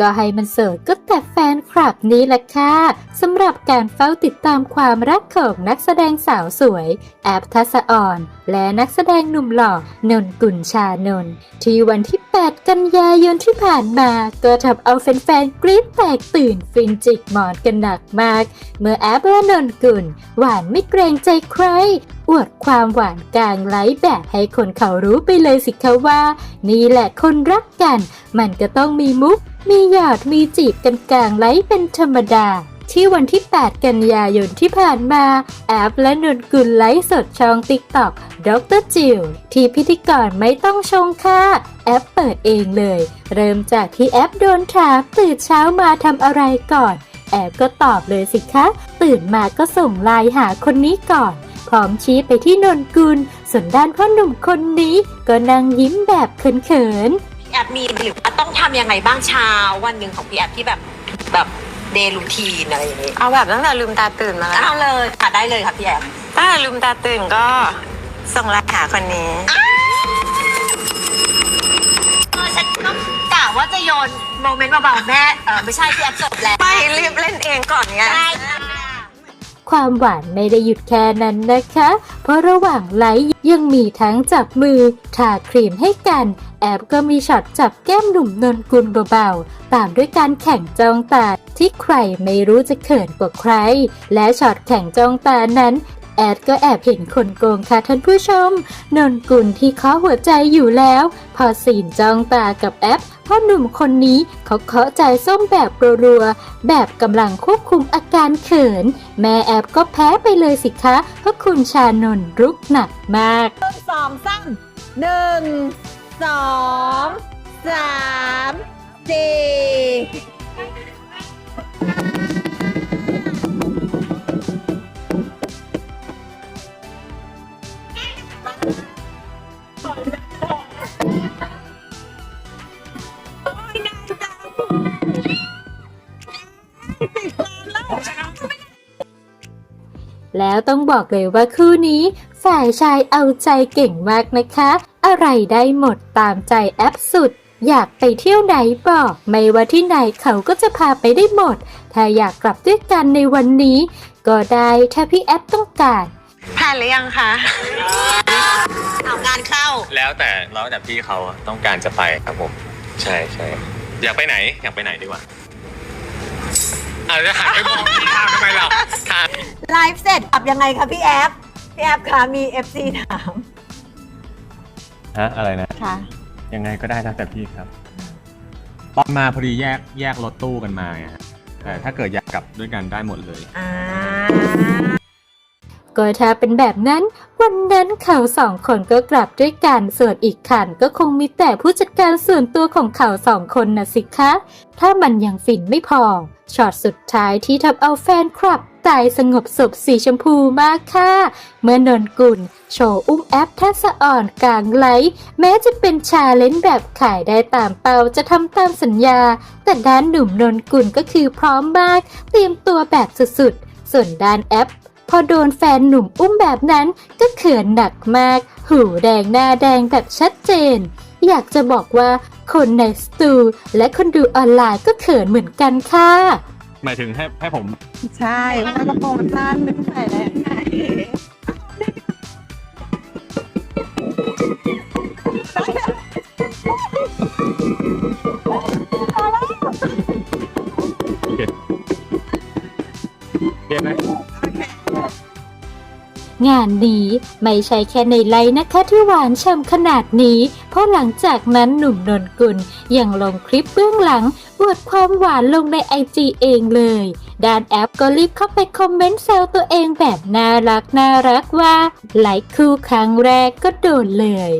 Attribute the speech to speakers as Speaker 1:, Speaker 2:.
Speaker 1: ก็ให้มันโสดก็แต่แฟนคลับนี้แหละค่ะสำหรับการเฝ้าติดตามความรักของนักแสดงสาวสวย แอปทัศออน และนักแสดงหนุ่มหล่อนนกุลชานนท์ที่วันที่ 8 กันยายนที่ผ่านมา ก็ทำเอาแฟนๆกรี๊ดแตกตื่นฟินจิกหมอนกันหนักมาก เมื่อแอปและนนกุลหวานไม่เกรงใจใคร อวดความหวานกลางไลฟ์แบบให้คนเขารู้ไปเลยสิคะว่า นี่แหละคนรักกัน มันก็ต้องมีมุก มีหยอดมีจีบกันกลางไลฟ์เป็นธรรมดาที่วันที่ 8 กันยายนที่ผ่านมา แอปและนนกุลไลฟ์สดช่องติ๊กต็อกดรจิวที่พิธีกรไม่ต้องชงค่ะแอปเปิดเองเลย เริ่มจากที่แอปโดนถามตื่นเช้ามาทำอะไรก่อน แอปก็ตอบเลยสิคะ ตื่นมาก็ส่งไลน์หาคนนี้ก่อน พร้อมชี้ไปที่นนกุล ส่วนด้านพ่อหนุ่มคนนี้ ก็นั่งยิ้มแบบเขิน
Speaker 2: พี่แอปมีหรือว่าต้องทำยังไงบ้างเช้าวันหนึ่งของพี่แอปที่แบบแบบเดย์รูทีนอะไรอย่างนี้
Speaker 3: เอาแบบตั้งแต่ลืมตาตื่นมาแล้ว
Speaker 2: เอาเลยค่ะได้เลยค่ะพี่แอป
Speaker 3: ตั้งแต่ลืมตาตื่นก็ส่งไลน์หาคนนี้
Speaker 2: เออฉันก็กะว่าจะโยนโมเมนต์เบาๆแม่เออไม่ใช่พี่แอปจบแล้ว
Speaker 3: ไม่รีบเล่นเองก่อนไง
Speaker 2: ใช่ ค
Speaker 1: วามหวานไม่ได้หยุดแค่นั้นนะคะ เพราะระหว่างไลฟ์ยังมีทั้งจับมือ ทาครีมให้กัน แอบก็มีช็อตจับแก้มหนุ่มนนกุลเบาๆ ตามด้วยการแข่งจ้องตาที่ใครไม่รู้จะเขินกว่าใคร และช็อตแข่งจ้องตานั้น แอดก็แอบเห็นคนโกงค่ะท่านผู้ชม นนกุลที่เคาะหัวใจอยู่แล้ว พอสีนจ้องตากับแอปพ่อหนุ่มคนนี้เขาเคาะใจส้มแบบรัวๆ แบบกำลังควบคุมอาการเขิน แม่แอปก็แพ้ไปเลยสิคะ เพราะคุณชานนรุกหนักมาก
Speaker 4: สองสามหนึ่งสองสามสี่
Speaker 1: แล้วต้องบอกเลยว่าคู่นี้ฝ่ายชายเอาใจเก่งมากนะคะ อะไรได้หมดตามใจแอปสุด อยากไปเที่ยวไหนบอก ไม่ว่าที่ไหนเขาก็จะพาไปได้หมด ถ้าอยากกลับด้วยกันในวันนี้ ก็ได้ถ้าพี่แอปต้องการ
Speaker 3: แพลนหรือยังคะ
Speaker 2: เอางานเข้า
Speaker 5: แล้วแต่แล้วแต่พี่เขาต้องการจะไปครับผม ใช่ใช่อยากไปไหนอยากไปไหนดีกว่า อาจจะหันไปมองที่ทางทำไมเราทาง
Speaker 4: ไลฟ์เสร็จอับยังไงคะพี่แอฟพี่แอฟคะมี FC ถาม
Speaker 6: ฮะอะไรนะ
Speaker 4: ค่ะ
Speaker 6: ยังไงก็ได้แล้วแต่พี่ครับ ตอนมาพอดีแยกแยกรถตู้กันมาไงฮะแต่ถ้าเกิดอยากกลับด้วยกันได้หมดเลย
Speaker 4: อ่า
Speaker 1: ก็ถ้าเป็นแบบนั้น วันนั้นเขาสองคนก็กลับด้วยกันส่วนอีกคันก็คงมีแต่ผู้จัดการส่วนตัวของเขาสองคนนะสิคะ ถ้ามันยังฟินไม่พอช็อตสุดท้ายที่ทำเอาแฟนคลับตายสงบศพสีชมพูมากค่ะ เมื่อนนกุลโชว์อุ้มแอปทัศอ่อนกลางไลฟ์แม้จะเป็นชาเลนจ์แบบขายได้ตามเป้าจะทำตามสัญญา แต่ด้านหนุ่มนนกุลก็คือพร้อมมาก เตรียมตัวแบบสุดๆ ส่วนด้านแอป พอโดนแฟนหนุ่มอุ้มแบบนั้นก็เขินหนักมาก หูแดงหน้าแดงแบบชัดเจน อยากจะบอกว่าคนในสตูและคนดูออนไลน์ก็เขินเหมือนกันค่ะ
Speaker 6: หมายถึงให้ให้ผม
Speaker 4: ใช่เพราะว่ากระโปรงมันสั้นไม่ต้องใส่แล้ว
Speaker 6: เรียนไหม
Speaker 1: งานนี้ไม่ใช่แค่ในไลน์นะคะที่หวานช่ำขนาดนี้ เพราะหลังจากนั้นหนุ่มนนกุลยังลงคลิปเบื้องหลังอวดความหวานลงในไอจีเองเลยด้านแอปก็รีบเข้าไปคอมเมนต์แซวตัวเองแบบน่ารักน่ารักว่าไลค์คู่ครั้งแรกก็โดนเลย